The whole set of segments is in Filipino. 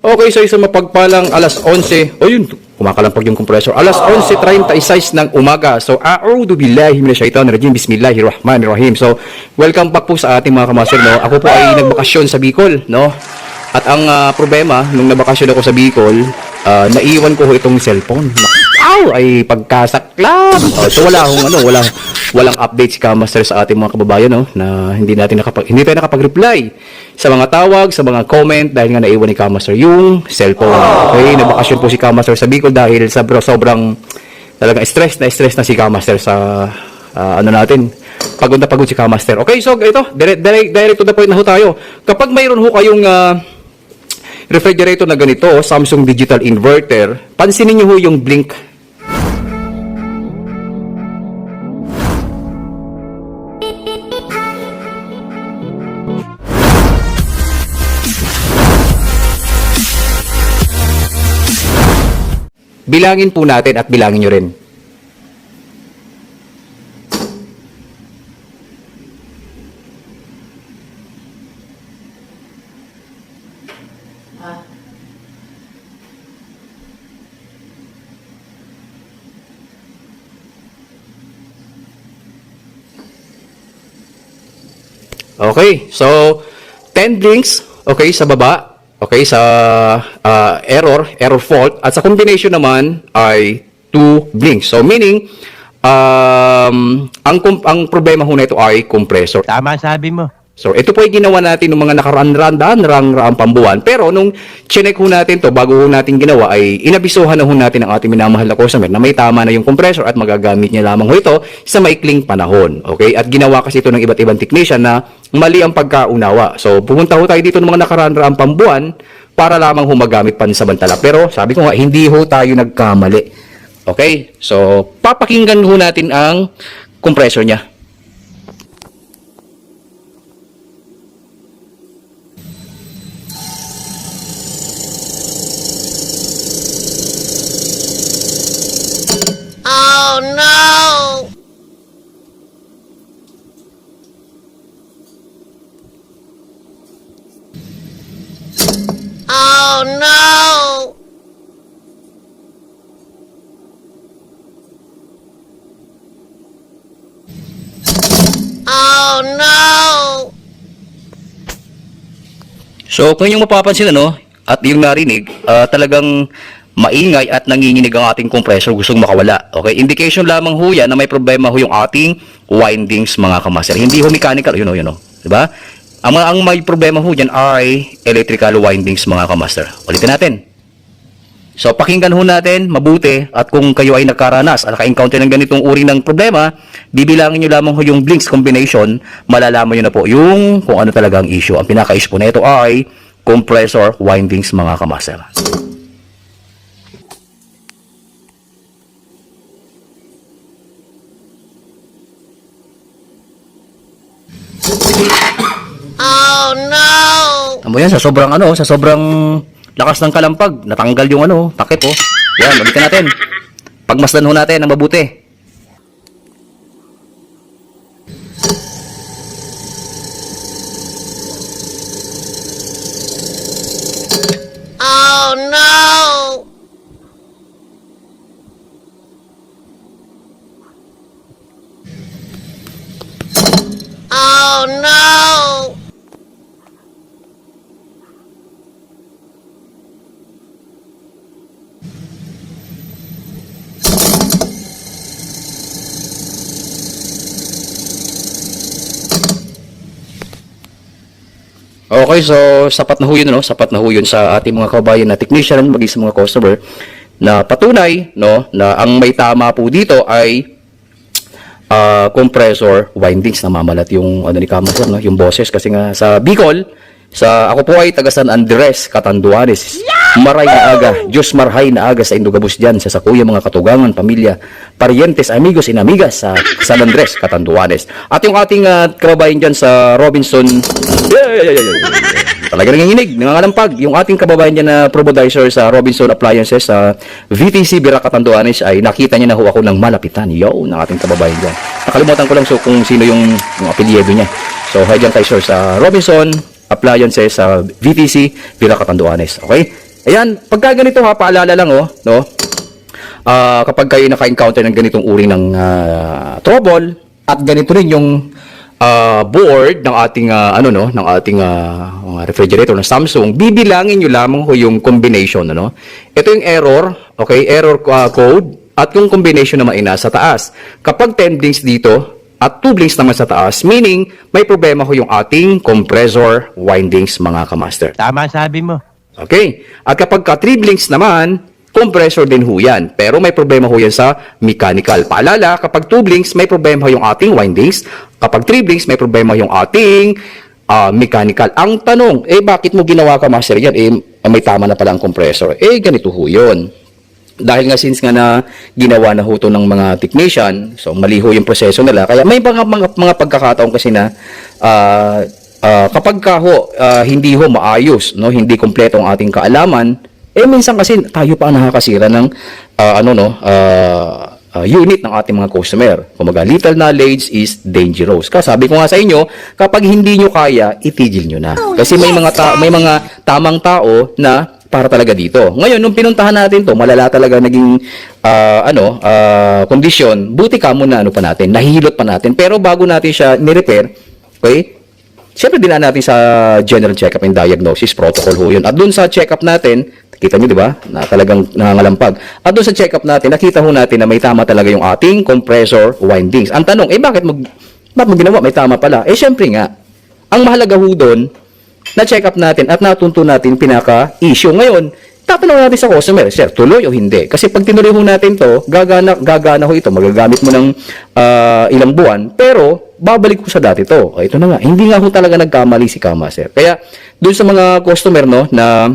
Okay, so isang mapagpalang alas 11. O yun, kumakalampag yung compressor. Alas 11.36 ng umaga. So, a'udhu billahi minash shaitanir rajim. Bismillahirrahmanirrahim. So, welcome back po sa ating mga kamaster, no? Ako po ay nagbakasyon sa Bicol, no? At ang ah, problema, nung nabakasyon ako sa Bicol, ah, naiwan ko itong cellphone. Aw, ay pagkasaklap. Oh, so wala akong ano, wala walang update si Kamaster sa ating mga kababayan no na hindi natin nakapag hindi tayo nakapag-reply sa mga tawag, sa mga comment dahil nga naiwan ni Kamaster yung cellphone. Okay, nabakasyon po si Kamaster sa Bicol dahil sa sobrang talagang stress na stress na si Kamaster sa ah, ano natin pagod na pagod si Kamaster. Okay, so ito, direct, direct, direct to the point na ho tayo. Kapag mayroon ho kayong ah, refrigerator na ganito, Samsung Digital Inverter, pansinin niyo ho yung blink. Bilangin po natin at bilangin niyo rin. Okay, so 10 blinks, okay, sa baba, okay, sa ah, error, error fault, at sa combination naman ay 2 blinks. So meaning, um, ang, ang problema ho na ito ay compressor. Tama sabi mo. So, ito po ay ginawa natin ng mga nakaraan-randaan, rang-raang pambuwan. Pero nung chinek ho natin to bago ho natin ginawa, ay inabisuhan na ho natin ang ating minamahal na customer na may tama na yung compressor at magagamit niya lamang ho ito sa maikling panahon. Okay? At ginawa kasi ito ng iba't ibang technician na mali ang pagkaunawa. So, pumunta ho tayo dito ng mga nakaraan-raang pambuwan para lamang ho magamit pansamantala. Pero, sabi ko nga, hindi ho tayo nagkamali. Okay? So, papakinggan ho natin ang compressor niya. Oh no! Oh no! Oh no! So, kung yung mapapansin ano, at yung narinig, ah, talagang maingay at nanginginig ang ating compressor gustong makawala. Okay? Indication lamang ho yan na may problema ho yung ating windings mga kamaster. Hindi ho mechanical, yun o, yun o. Diba? Ang, ang may problema ho dyan ay electrical windings mga kamaster. Ulitin natin. So, pakinggan ho natin mabuti at kung kayo ay nakaranas at naka-encounter ng ganitong uri ng problema, bibilangin nyo lamang ho yung blinks combination, malalaman nyo na po yung kung ano talaga ang issue. Ang pinaka-issue po na ito ay compressor windings mga kamaster. Oh no! Amo yan, sa sobrang ano, sa sobrang lakas ng kalampag, natanggal yung ano, takip oh. Yan, ulitin natin. Pagmasdan ho natin ng mabuti. Oh no! Oh no! Okay, so sapat na ho yun, no? Sapat na ho yun sa ating mga kabayan na technician, maging sa mga customer, na patunay, no, na ang may tama po dito ay ah, compressor windings na mamalat yung ano ni Kamasor, no? Yung boses kasi nga sa Bicol, sa ako po ay taga San Andres, Catanduanes. Maray na aga, Diyos marhay na aga sa Indugabus dyan, sa sakuya mga katugangan, pamilya, parientes, amigos, inamigas sa San Andres, Catanduanes. At yung ating ah, kababayan dyan sa Robinson, yeah, yeah, yeah, yeah. Talaga nanginginig, nangangalampag. Yung ating kababayan dyan na probodizer sa Robinson Appliances sa VTC Bira Catanduanes ay nakita niya na ho ako ng malapitan. Yo, ng ating kababayan dyan. Nakalimutan ko lang so kung sino yung, yung apelyido niya. So, hi dyan tayo sir sa Robinson Appliances sa VTC Bira Catanduanes. Okay? Ayan, pagka ganito ha, paalala lang oh, no? Ah, kapag kayo naka-encounter ng ganitong uri ng ah, trouble at ganito rin yung ah, board ng ating ah, ano no, ng ating mga refrigerator ng Samsung, bibilangin niyo lamang ho yung combination ano. Ito yung error, okay? Error ah, code at yung combination naman ay nasa taas. Kapag 10 blinks dito at 2 blinks naman sa taas, meaning may problema ho yung ating compressor windings mga kamaster. Tama sabi mo. Okay? At kapag ka 3 blinks naman, compressor din ho yan. Pero may problema ho yan sa mechanical. Paalala, kapag 2 blinks, may problema yung ating windings. Kapag 3 blinks, may problema yung ating ah, mechanical. Ang tanong, eh bakit mo ginawa ka, Master, yan? Eh, may tama na pala ang compressor. Eh, ganito ho yun. Dahil nga since nga na ginawa na ho to ng mga technician, so mali ho yung proseso nila. Kaya may mga, mga, mga pagkakataon kasi na ah, ah, kapag ka ho, ah, hindi ho maayos, no, hindi kompleto ang ating kaalaman, eh minsan kasi tayo pa ang nakakasira ng ah, ano no, ah, ah, unit ng ating mga customer. Kumaga, little knowledge is dangerous. Kasi sabi ko nga sa inyo, kapag hindi nyo kaya, itigil nyo na. Kasi may mga ta- may mga tamang tao na para talaga dito. Ngayon, nung pinuntahan natin to, malala talaga naging ah, ano, ah, kondisyon. Buti ka muna ano pa natin, nahihilot pa natin. Pero bago natin siya ni-repair, okay? Siyempre dinaan natin sa general check-up and diagnosis protocol ho yun. At doon sa check-up natin, kita nyo di ba, na talagang nangangalampag. At doon sa check-up natin, nakita ho natin na may tama talaga yung ating compressor windings. Ang tanong, eh bakit mo, bakit mo ginawa? May tama pala. Eh syempre nga, ang mahalaga ho doon, na-check up natin at natunto natin pinaka-issue. Ngayon, tatanong natin sa customer, sir, tuloy o hindi? Kasi pag tinuloy ho natin to, gagana, gagana ho ito, magagamit mo ng ah, ilang buwan, pero babalik ko sa dati to. O, ito na nga, hindi nga ho talaga nagkamali si Kama, sir. Kaya, dun sa mga customer, no, na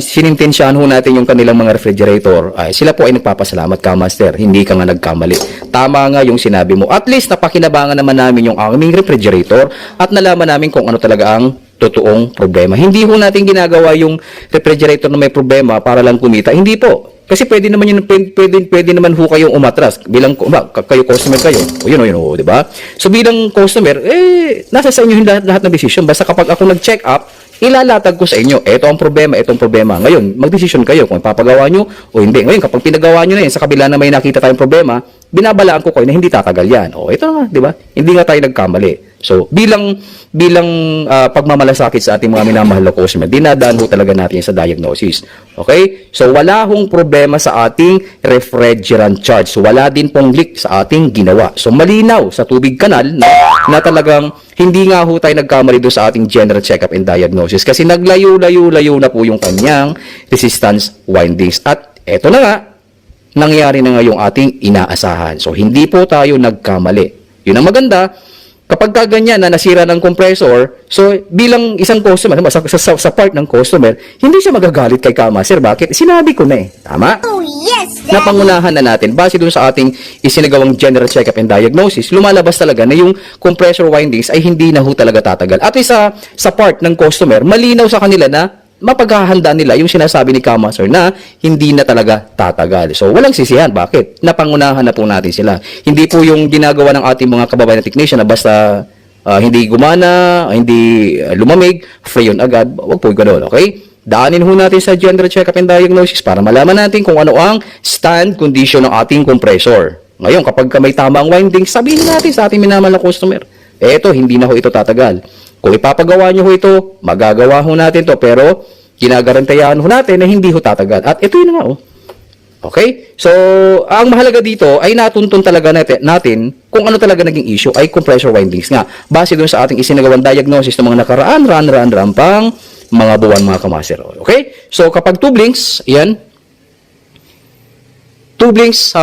sinintensyahan ho natin yung kanilang mga refrigerator, ay, sila po ay nagpapasalamat ka, Master. Hindi ka nga nagkamali. Tama nga yung sinabi mo. At least, napakinabangan naman namin yung aming refrigerator at nalaman namin kung ano talaga ang totoong problema. Hindi ho natin ginagawa yung refrigerator na may problema para lang kumita. Hindi po. Kasi pwede naman yun, pwede, pwede, naman ho kayong umatras. Bilang, kayo customer kayo. O yun o yun o, di ba? So bilang customer, eh, nasa sa inyo yung lahat, lahat ng decision. Basta kapag ako nag-check up, ilalatag ko sa inyo, ito ang problema, ito ang problema. Ngayon, magdesisyon kayo kung ipapagawa nyo o hindi. Ngayon, kapag pinagawa nyo na yun, sa kabila na may nakita tayong problema, binabalaan ko kayo na hindi tatagal yan. O, ito na di ba? Hindi nga tayo nagkamali. So, bilang bilang ah, pagmamalasakit sa ating mga minamahal na customer, dinadaan ho talaga natin sa diagnosis. Okay? So, wala hong problema sa ating refrigerant charge. So, wala din pong leak sa ating ginawa. So, malinaw sa tubig kanal na, na talagang hindi nga ho tayo nagkamali doon sa ating general check-up and diagnosis kasi naglayo-layo-layo na po yung kanyang resistance windings. At eto na nga, nangyari na nga yung ating inaasahan. So, hindi po tayo nagkamali. Yun ang maganda, kapag ka ganyan na nasira ng compressor, so bilang isang customer, sa, sa, sa part ng customer, hindi siya magagalit kay Kama. Sir, bakit? Sinabi ko na eh. Tama? Oh, yes, Napangunahan na natin, base dun sa ating isinagawang general check-up and diagnosis, lumalabas talaga na yung compressor windings ay hindi na ho talaga tatagal. At sa, sa part ng customer, malinaw sa kanila na mapaghahanda nila yung sinasabi ni Kama Sir na hindi na talaga tatagal. So, walang sisihan. Bakit? Napangunahan na po natin sila. Hindi po yung ginagawa ng ating mga kababayan na technician na basta ah, hindi gumana, hindi ah, lumamig, free yun agad. Huwag po ganoon, okay? Daanin ho natin sa general check-up and diagnosis para malaman natin kung ano ang stand condition ng ating compressor. Ngayon, kapag ka may tamang winding, sabihin natin sa ating minamahal na customer, eto, hindi na ho ito tatagal. Kung ipapagawa nyo ho ito, magagawa ho natin to pero ginagarantayahan ho natin na hindi ho tatagal. At ito yun nga, oh. Okay? So, ang mahalaga dito ay natuntun talaga natin, natin kung ano talaga naging issue ay compressor windings nga. Base dun sa ating isinagawang diagnosis ng mga nakaraan, run, run, run, pang mga buwan mga kamaser. Okay? So, kapag two blinks, yan, two blinks sa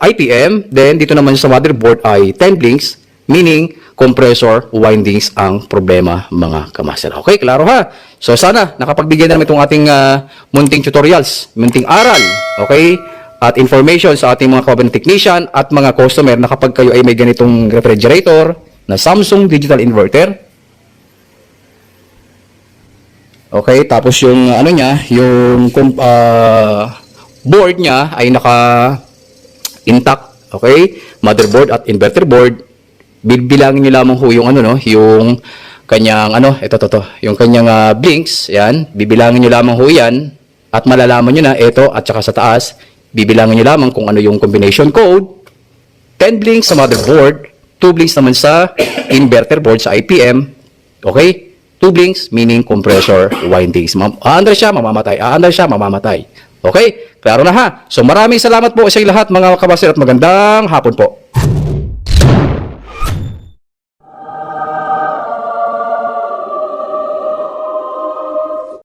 IPM, then dito naman sa motherboard ay 10 blinks, meaning compressor windings ang problema mga kamaster. Okay, klaro ha? So sana nakapagbigay na namin itong ating ah, munting tutorials, munting aral, okay? At information sa ating mga kababayan technician at mga customer na kapag kayo ay may ganitong refrigerator na Samsung digital inverter, Okay, tapos yung ano niya, yung ah, board niya ay naka intact, okay? Motherboard at inverter board. Bibilangin niyo lamang ho yung ano no, yung kanyang ano, ito to to, yung kanyang ah, blinks, yan, bibilangin nyo lamang ho yan at malalaman nyo na ito at saka sa taas, bibilangin nyo lamang kung ano yung combination code 10 blinks sa motherboard, 2 blinks naman sa inverter board sa IPM. Okay? 2 blinks meaning compressor windings. Aandar siya, mamamatay. Aandar siya, mamamatay. Okay? Klaro na ha. So maraming salamat po sa lahat mga kabaser at magandang hapon po.